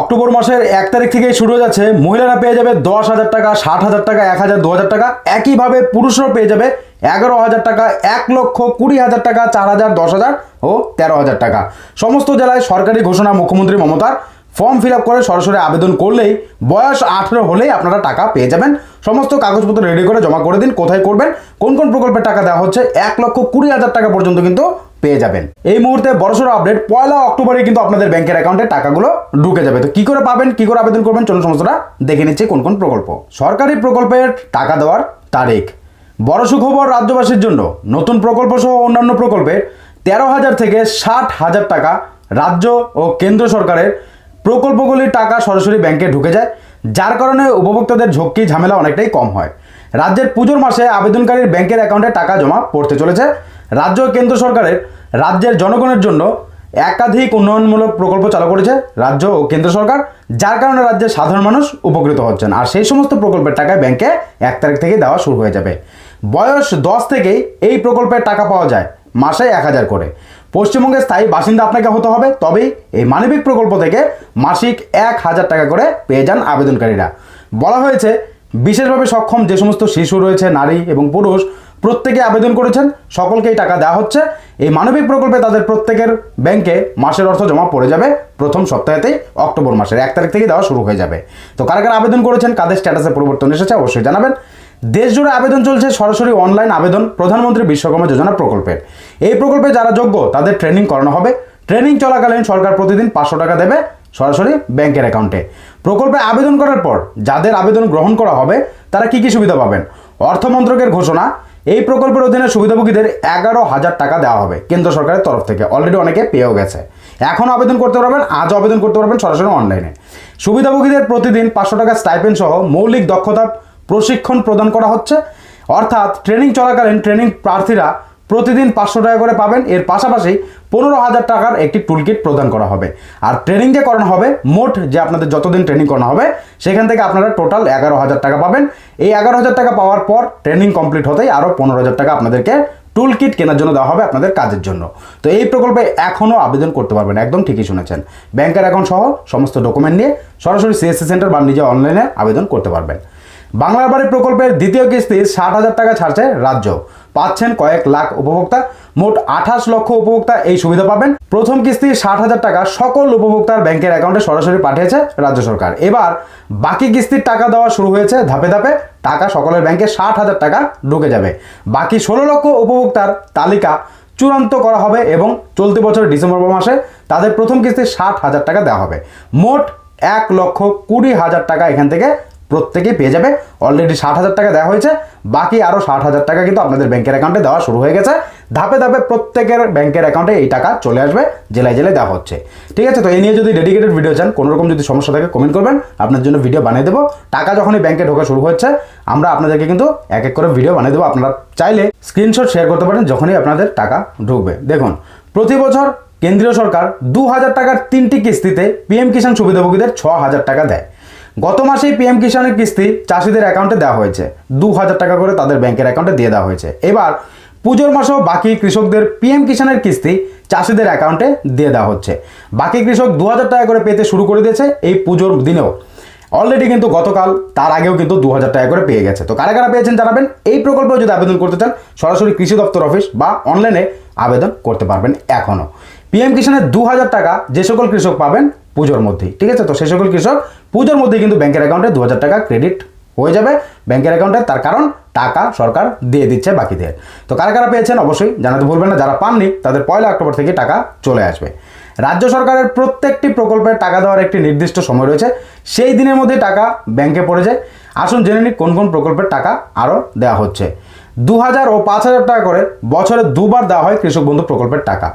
October মাসের এক তারিখ থেকেই শুরু হয়ে যাচ্ছে। মহিলারা পেয়ে যাবে দশ হাজার টাকা, ষাট হাজার টাকা, এক হাজার, দু হাজার টাকা। একইভাবে পুরুষরাও পেয়ে যাবে এগারো হাজার টাকা, এক লক্ষ কুড়ি হাজার টাকা, চার হাজার, দশ হাজার ও তেরো হাজার টাকা। সমস্ত জেলায় সরকারি ঘোষণা মুখ্যমন্ত্রী মমতার। ফর্ম ফিল আপ করে সরাসরি আবেদন করলেই বয়স আঠেরো হলেই আপনারা টাকা পেয়ে যাবেন। সমস্ত কাগজপত্র রেডি করে জমা করে দিন, কোথায় করবেন, কোন কোন প্রকল্পের টাকা দেওয়া হচ্ছে, এক লক্ষ কুড়ি হাজার টাকা পর্যন্ত কিন্তু পেয়ে যাবেন। এই মুহূর্তে বড়সড় আপডেট পয়লা অক্টোবরে কিন্তু আপনাদের ব্যাংকের অ্যাকাউন্টে টাকাগুলো ঢুকে যাবে। তো কি করে পাবেন, কি করে আবেদন করবেন, চলুন সমস্তটা দেখে নিচ্ছে কোন কোন প্রকল্প। সরকারি প্রকল্পের টাকা দেওয়ার তারিখ। বড় সুখবর রাজ্যবাসীর জন্য। নতুন প্রকল্প সহ অন্যান্য প্রকল্পে তেরো হাজার থেকে ষাট হাজার টাকা রাজ্য ও কেন্দ্র সরকারের প্রকল্পগুলির টাকা সরাসরি ব্যাংকে ঢুকে যায়। যার কারণে উপভোক্তাদের ঝক্কি, ঝামেলা অনেকটাই কম হয়। রাজ্যের পুজোর মাসে আবেদনকারীর ব্যাংকের অ্যাকাউন্টে টাকা জমা পড়তে চলেছে। রাজ্য কেন্দ্র সরকারের রাজ্যের জনগণের জন্য একাধিক উন্নয়নমূলক প্রকল্প চালু করেছে রাজ্য ও কেন্দ্র সরকার, যার কারণে রাজ্যের সাধারণ মানুষ উপকৃত হচ্ছেন। আর সেই সমস্ত প্রকল্পের টাকা ব্যাংকে এক তারিখ থেকে দেওয়া শুরু হয়ে যাবে। বয়স দশ থেকেই এই প্রকল্পের টাকা পাওয়া যায় মাসে এক হাজার করে। পশ্চিমবঙ্গের স্থায়ী বাসিন্দা আপনাকে হতে হবে, তবেই এই মানবিক প্রকল্প থেকে মাসিক এক হাজার টাকা করে পেয়ে যান আবেদনকারীরা। বলা হয়েছে, বিশেষভাবে সক্ষম যে সমস্ত শিশু রয়েছে, নারী এবং পুরুষ প্রত্যেকে আবেদন করেছেন, সকলকেই টাকা দেওয়া হচ্ছে। এই মানবিক প্রকল্পে তাদের প্রত্যেকের ব্যাংকে মাসের অর্থ জমা পড়ে যাবে। প্রথম সপ্তাহেতেই অক্টোবর মাসের এক তারিখ থেকে দেওয়া শুরু হয়ে যাবে। তো কারা কারা আবেদন করেছেন, কাদের স্ট্যাটাসে পরিবর্তন এসেছে অবশ্যই জানাবেন। দেশ জুড়ে আবেদন চলছে সরাসরি অনলাইন আবেদন প্রধানমন্ত্রী বিশ্বকর্মা যোজনা প্রকল্পের। এই প্রকল্পে যারা যোগ্য, তাদের ট্রেনিং করানো হবে। ট্রেনিং চলাকালীন সরকার প্রতিদিন পাঁচশো টাকা দেবে সরাসরি ব্যাংকের অ্যাকাউন্টে। প্রকল্পে আবেদন করার পর যাদের আবেদন গ্রহণ করা হবে, তারা কি কি সুবিধা পাবেন? অর্থমন্ত্রকের ঘোষণা এই প্রকল্পের অধীনে সুবিধাভোগীদের এগারো হাজার টাকা দেওয়া হবে কেন্দ্র সরকারের তরফ থেকে। অলরেডি অনেকে পেয়েও গেছে। এখন আবেদন করতে পারবেন, আজও আবেদন করতে পারবেন সরাসরি অনলাইনে সুবিধাভোগীদের প্রতিদিন পাঁচশো টাকা স্টাইপেন্ড সহ মৌলিক দক্ষতা প্রশিক্ষণ প্রদান করা হচ্ছে। অর্থাৎ ট্রেনিং চলাকালীন ট্রেনিং প্রার্থীরা প্রতিদিন পাঁচশো টাকা করে পাবেন। এর পাশাপাশি পনেরো হাজার টাকার একটি টুলকিট প্রদান করা হবে। আর ট্রেনিং যে করানো হবে, মোট যে আপনাদের যতদিন ট্রেনিং করানো হবে, সেখান থেকে আপনারা টোটাল এগারো হাজার টাকা পাবেন। এই এগারো হাজার টাকা পাওয়ার পর ট্রেনিং কমপ্লিট হতেই আরও পনেরো হাজার টাকা আপনাদেরকে টুল কিট কেনার জন্য দেওয়া হবে আপনাদের কাজের জন্য। তো এই প্রকল্পে এখনও আবেদন করতে পারবেন, একদম ঠিকই শুনেছেন। ব্যাংকের অ্যাকাউন্ট সহ সমস্ত ডকুমেন্ট নিয়ে সরাসরি সিএসসি সেন্টার বা নিজে অনলাইনে আবেদন করতে পারবেন। বাংলার বাড়ি প্রকল্পের দ্বিতীয় কিস্তি ষাট হাজার টাকা ছাড়ছে রাজ্য। পাচ্ছেন কয়েক লাখ উপভোক্তা। মোট আঠাশ লক্ষ উপভোক্তা এই সুবিধা পাবেন। প্রথম কিস্তি ষাট হাজার টাকা সকল উপভোক্তার ব্যাংকের অ্যাকাউন্টে সরাসরি পাঠিয়েছে রাজ্য সরকার। এবার বাকি কিস্তির টাকা দেওয়া শুরু হয়েছে ধাপে ধাপে। টাকা সকলের ব্যাংকে ষাট হাজার টাকা ঢুকে যাবে। বাকি ষোলো লক্ষ উপভোক্তার তালিকা চূড়ান্ত করা হবে এবং চলতি বছর ডিসেম্বর মাসে তাদের প্রথম কিস্তি ষাট হাজার টাকা দেওয়া হবে। মোট এক লক্ষ কুড়ি হাজার টাকা এখান থেকে প্রত্যেকেই পেয়ে যাবে। অলরেডি ষাট হাজার টাকা দেওয়া হয়েছে। বাকি আরও ষাট হাজার টাকা কিন্তু আপনাদের ব্যাংকের অ্যাকাউন্টে দেওয়া শুরু হয়ে গেছে। ধাপে ধাপে প্রত্যেকের ব্যাংকের অ্যাকাউন্টে এই টাকা চলে আসবে, জেলায় জেলায় দেওয়া হচ্ছে। ঠিক আছে, তো এই নিয়ে যদি ডেডিকেটেড ভিডিও চান কোনো রকম যদি সমস্যা থাকে কমেন্ট করবেন। আপনার জন্য ভিডিও বানিয়ে দেবো। টাকা যখনই ব্যাংকে ঢোকা শুরু হচ্ছে, আমরা আপনাদেরকে কিন্তু এক এক করে ভিডিও বানিয়ে দেবো। আপনারা চাইলে স্ক্রিনশট শেয়ার করতে পারেন, যখনই আপনাদের টাকা ঢুকবে। দেখুন, প্রতি বছর কেন্দ্রীয় সরকার দু হাজার টাকার তিনটি কিস্তিতে পিএম কিষাণ সুবিধাভোগীদের ছ হাজার টাকা দেয়। গত মাসেই পিএম কিষাণের কিস্তি চাষিদের অ্যাকাউন্টে দেওয়া হয়েছে। দু হাজার টাকা করে তাদের ব্যাংকের অ্যাকাউন্টে দিয়ে দেওয়া হয়েছে। এবার পুজোর মাসেও বাকি কৃষকদের পিএম কিষাণের কিস্তি চাষিদের অ্যাকাউন্টে দিয়ে দেওয়া হচ্ছে। বাকি কৃষক দু হাজার টাকা করে পেতে শুরু করে দিয়েছে এই পুজোর দিনেও। অলরেডি কিন্তু গতকাল, তার আগেও কিন্তু দু হাজার টাকা করে পেয়ে গেছে। তো কারা কারা পেয়েছেন জানাবেন? এই প্রকল্পে যদি আবেদন করতে চান, সরাসরি কৃষি দপ্তর অফিস বা অনলাইনে আবেদন করতে পারবেন এখনও পিএম কিষাণের দু হাজার টাকা যে সকল কৃষক পাবেন পুজোর মধ্যেই, ঠিক আছে? তো সেই সকল কৃষক পুজোর মধ্যেই কিন্তু ব্যাংকের অ্যাকাউন্টে দু হাজার টাকা ক্রেডিট হয়ে যাবে। ব্যাংকের অ্যাকাউন্টে তার কারণ টাকা সরকার দিয়ে দিচ্ছে বাকিদের। তো কারা কারা পেয়েছেন? অবশ্যই জানাতে ভুলবেন না। যারা পাননি, তাদের পয়লা অক্টোবর থেকে টাকা চলে আসবে। রাজ্য সরকারের প্রত্যেকটি প্রকল্পের টাকা দেওয়ার একটি নির্দিষ্ট সময় রয়েছে। সেই দিনের মধ্যে টাকা ব্যাংকে পড়ে যায়। আসুন জেনে নিই কোন কোন প্রকল্পের টাকা আরও দেওয়া হচ্ছে। দু হাজার ও পাঁচ হাজার টাকা করে বছরে দুবার দেওয়া হয় কৃষক বন্ধু প্রকল্পের টাকা।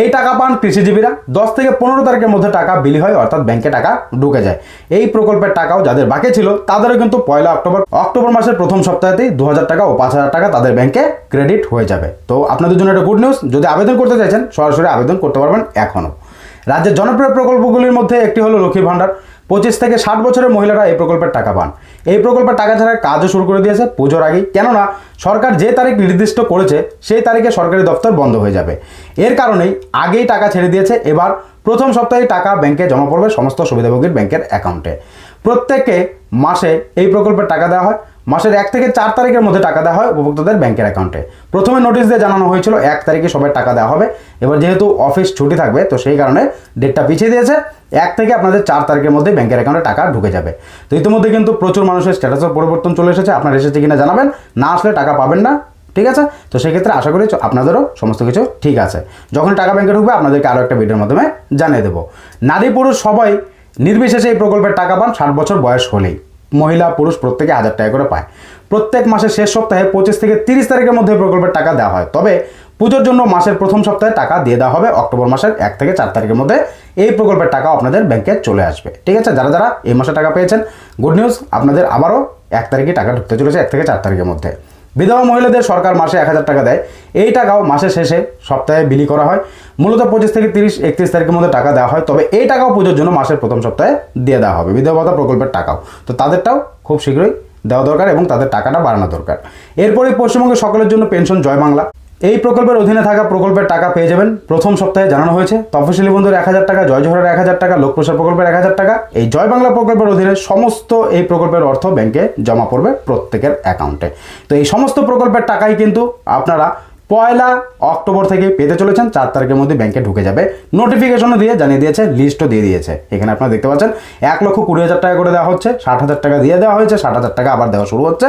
এই টাকা পান কৃষিজীবীরা। দশ থেকে পনেরো তারিখের মধ্যে টাকা বিলি হয়, অর্থাৎ ব্যাংকে টাকা ঢুকে যায়। এই প্রকল্পের টাকাও যাদের বাকি ছিল, তাদেরও কিন্তু পয়লা অক্টোবর অক্টোবর মাসের প্রথম সপ্তাহেতেই দু টাকা ও পাঁচ হাজার টাকা তাদের ব্যাংকে ক্রেডিট হয়ে যাবে। তো আপনাদের জন্য একটা গুড নিউজ, যদি আবেদন করতে চাইছেন, সরাসরি আবেদন করতে পারবেন এখনও। রাজ্যের জনপ্রিয় প্রকল্পগুলির মধ্যে একটি হলো লক্ষ্মীর ভাণ্ডার। পঁচিশ থেকে ষাট বছরের মহিলারা এই প্রকল্পের টাকা পান। এই প্রকল্পের টাকা ছাড়া কাজও শুরু করে দিয়েছে পুজোর আগেই। কেননা, সরকার যে তারিখ নির্দিষ্ট করেছে, সেই তারিখে সরকারি দপ্তর বন্ধ হয়ে যাবে। এর কারণেই আগেই টাকা ছেড়ে দিয়েছে, এবার প্রথম সপ্তাহে টাকা ব্যাংকে জমা পড়বে সমস্ত সুবিধাভোগীর ব্যাংকের অ্যাকাউন্টে। প্রত্যেককে মাসে এই প্রকল্পের টাকা দেওয়া হয়। মাসের এক থেকে চার তারিখের মধ্যে টাকা দেওয়া হয় উপভোক্তাদের ব্যাংকের অ্যাকাউন্টে। প্রথমে নোটিশ দিয়ে জানানো হয়েছিল এক তারিখে সবাই টাকা দেওয়া হবে। এবার যেহেতু অফিস ছুটি থাকবে, তো সেই কারণে ডেটটা পিছিয়ে দিয়েছে। এক থেকে আপনাদের চার তারিখের মধ্যে ব্যাংকের অ্যাকাউন্টে টাকা ঢুকে যাবে। তো ইতিমধ্যে কিন্তু প্রচুর মানুষের স্ট্যাটাসের পরিবর্তন চলে এসেছে। আপনার এসেছে কিনা জানাবেন। না আসলে টাকা পাবেন না, ঠিক আছে? তো সেক্ষেত্রে আশা করি আপনাদেরও সমস্ত কিছু ঠিক আছে। যখন টাকা ব্যাংকে ঢুকবে, আপনাদেরকে আরও একটা ভিডিওর মাধ্যমে জানিয়ে দেবো। নারী পুরুষ সবাই নির্বিশেষে এই প্রকল্পের টাকা পান, ষাট বছর বয়স হলেই। মহিলা পুরুষ প্রত্যেকে হাজার টাকা করে পায়। প্রত্যেক মাসের শেষ সপ্তাহে পঁচিশ থেকে তিরিশ তারিখের মধ্যে প্রকল্পের টাকা দেওয়া হয়। তবে পুজোর জন্য মাসের প্রথম সপ্তাহে টাকা দিয়ে দেওয়া হবে। অক্টোবর মাসের এক থেকে চার তারিখের মধ্যে এই প্রকল্পের টাকা আপনাদের ব্যাংকে চলে আসবে। ঠিক আছে? যারা যারা এই মাসে টাকা পেয়েছেন, গুড নিউজ। আপনাদের আবারও এক তারিখে টাকা ঢুকতে চলেছে, এক থেকে চার তারিখের মধ্যে। বিধবা মহিলাদের সরকার মাসে এক হাজার টাকা দেয়। এই টাকাও মাসের শেষে সপ্তাহে বিলি করা হয়। মূলত পঁচিশ থেকে তিরিশ, একত্রিশ তারিখের মধ্যে টাকা দেওয়া হয়। তবে এই টাকাও পুজোর জন্য মাসের প্রথম সপ্তাহে দিয়ে দেওয়া হবে। বিধবা ভাতা প্রকল্পের টাকাও। তো তাদেরটাও খুব শীঘ্রই দেওয়া দরকার এবং তাদের টাকাটা বাড়ানো দরকার। এরপরে পশ্চিমবঙ্গের সকলের জন্য পেনশন জয় বাংলা। এই প্রকল্পের অধীনে থাকা প্রকল্পের টাকা পেয়ে যাবেন। প্রথম সপ্তাহে জানানো হয়েছে, তফসিলি বন্ধুর এক হাজার টাকা, জয় এক হাজার টাকা লোকপ্রসার প্রকল্পের এক হাজার টাকা। এই জয় বাংলা প্রকল্পের অধীনে সমস্ত এই প্রকল্পের অর্থ ব্যাংকে জমা পড়বে প্রত্যেকের অ্যাকাউন্টে। তো এই সমস্ত প্রকল্পের টাকাই কিন্তু আপনারা পয়লা অক্টোবর থেকে পেতে চলেছেন, চার তারিখের মধ্যে ব্যাংকে ঢুকে যাবে। নোটিফিকেশনও দিয়ে জানিয়ে দিয়েছে, লিস্টও দিয়ে দিয়েছে। এখানে আপনারা দেখতে পাচ্ছেন, এক লক্ষ কুড়ি হাজার টাকা করে দেওয়া হচ্ছে, ষাট হাজার টাকা দিয়ে দেওয়া হয়েছে, ষাট হাজার টাকা আবার দেওয়া শুরু হচ্ছে।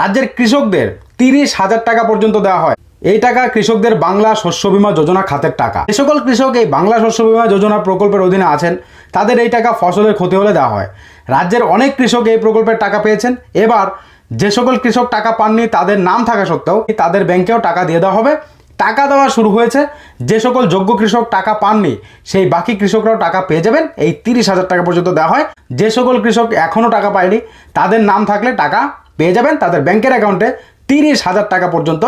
রাজ্যের কৃষকদের তিরিশ হাজার টাকা পর্যন্ত দেওয়া হয়। এই টাকা কৃষকদের বাংলা শস্য বীমা যোজনা খাতের টাকা। যে সকল কৃষক এই বাংলা শস্য বীমা যোজনা প্রকল্পের অধীনে আছেন, তাদের এই টাকা ফসলের ক্ষতি হলে দেওয়া হয়। রাজ্যের অনেক কৃষক এই প্রকল্পের টাকা পেয়েছেন। এবার যে সকল কৃষক টাকা পাননি, তাদের নাম থাকা সত্ত্বেও তাদের ব্যাংকেও টাকা দিয়ে দেওয়া হবে। টাকা দেওয়া শুরু হয়েছে। যে সকল যোগ্য কৃষক টাকা পাননি, সেই বাকি কৃষকরাও টাকা পেয়ে যাবেন। এই তিরিশ হাজার টাকা পর্যন্ত দেওয়া হয়। যে সকল কৃষক এখনও টাকা পায়নি, তাদের নাম থাকলে টাকা পেয়ে যাবেন। তাদের ব্যাংকের অ্যাকাউন্টে তিরিশ হাজার টাকা পর্যন্ত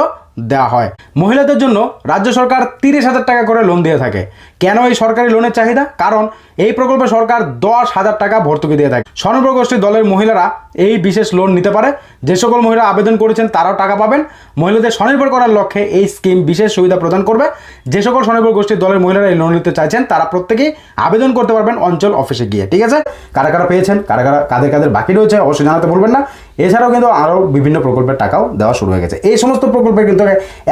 দেওয়া হয়। মহিলাদের জন্য রাজ্য সরকার তিরিশ হাজার টাকা করে লোন দিয়ে থাকে। কেন এই সরকারি লোনের চাহিদা? কারণ এই প্রকল্পে সরকার দশ হাজার টাকা ভর্তুকি দিয়ে থাকে। স্বনির্ভর গোষ্ঠীর দলের মহিলারা এই বিশেষ লোন নিতে পারে। যে সকল মহিলা আবেদন করেছেন তারাও টাকা পাবেন। মহিলাদের স্বনির্ভর করার লক্ষ্যে এই স্কিম বিশেষ সুবিধা প্রদান করবে। যে সকল স্বনির্ভর গোষ্ঠীর দলের মহিলারা এই লোন নিতে চাইছেন, তারা প্রত্যেকেই আবেদন করতে পারবেন অঞ্চল অফিসে গিয়ে। ঠিক আছে? কারা কারা পেয়েছেন? কারা কারা কাদের কাদের বাকি রয়েছে? অবশ্যই জানাতে ভুলবেন না। এছাড়াও কিন্তু আরও বিভিন্ন প্রকল্পের টাকাও দেওয়া শুরু হয়ে গেছে। এই সমস্ত প্রকল্পে কিন্তু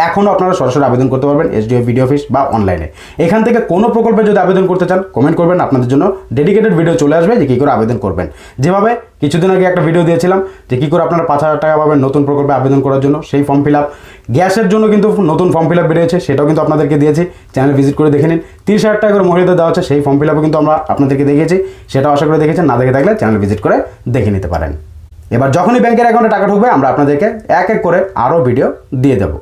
এখনও আপনারা সরাসরি আবেদন করতে পারবেন এসডিও ভিডিও অফিস বা অনলাইনে। এখান থেকে কোনো প্রকল্পে যদি আবেদন করতে চান কমেন্ট করবেন, আপনাদের জন্য ডেডিকেটেড ভিডিও চলে আসবে যে কী করে আবেদন করবেন। যেভাবে কিছুদিন আগে একটা ভিডিও দিয়েছিলাম যে কী করে আপনারা পাঁচ হাজার টাকা পাবেন নতুন প্রকল্পে আবেদন করার জন্য। সেই ফর্ম ফিল আপ গ্যাসের জন্য কিন্তু নতুন ফর্ম ফিল আপ বেরিয়েছে, সেটাও কিন্তু আপনাদেরকে দিয়েছি। চ্যানেল ভিজিট করে দেখে নিন। তিরিশ হাজার টাকা করে মহিলাদের দেওয়া হচ্ছে, সেই ফর্ম ফিল আপও কিন্তু আমরা আপনাদেরকে দেখিয়েছি। সেটাও আশা করে দেখেছেন, না দেখে থাকলে চ্যানেল ভিজিট করে দেখে নিতে পারেন। এবার যখনই ব্যাংকের অ্যাকাউন্টে টাকা ঢুকবে, আমরা আপনাদেরকে এক এক করে আরও ভিডিও দিয়ে দেবো।